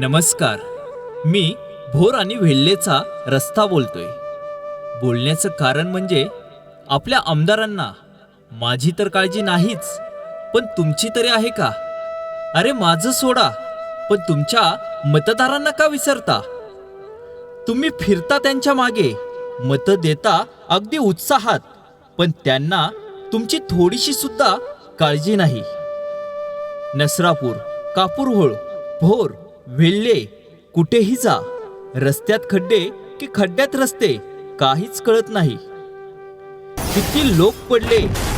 नमस्कार. मी भोर आणि वेल्लेचा रस्ता बोलतोय. बोलण्याचं कारण म्हणजे आपल्या आमदारांना माझी तर काळजी नाहीच पण तुमची तरी आहे का? अरे माझं सोडा पण तुमच्या मतदारांना का विसरता? तुम्ही फिरता त्यांच्या मागे मतं देता अगदी उत्साहात पण त्यांना तुमची थोडीशी सुद्धा काळजी नाही. नसरापूर कापूरहोळ भोर. वेल्ले कुठेही जा. रस्त्यात खड्डे की खड्ड्यात रस्ते काहीच कळत नाही. किती लोक पडले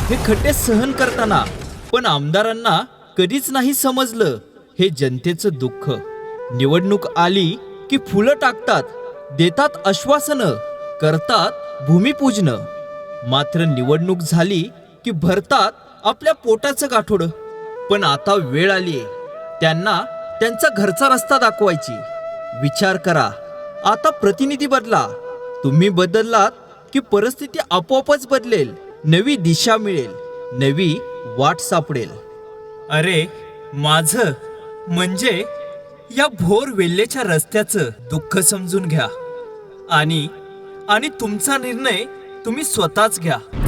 हे खड्डे सहन करताना पण आमदारांना कधीच नाही समजलं हे जनतेचं दुःख. निवडणूक आली की फुलं टाकतात देतात आश्वासनं करतात भूमिपूजनं. मात्र निवडणूक झाली की भरतात आपल्या पोटाचं गाठोडं. पण आता वेळ आली त्यांना त्यांचा घरचा रस्ता दाखवायची. विचार करा. आता प्रतिनिधी बदला. तुम्ही बदललात की परिस्थिती आपोआपच बदलेल. नवी दिशा मिळेल. नवी वाट सापडेल. अरे माझ म्हणजे या भोर वेल्लेच्या रस्त्याचं दुःख समजून घ्या. आणि आणि तुमचा निर्णय तुम्ही स्वतःच घ्या.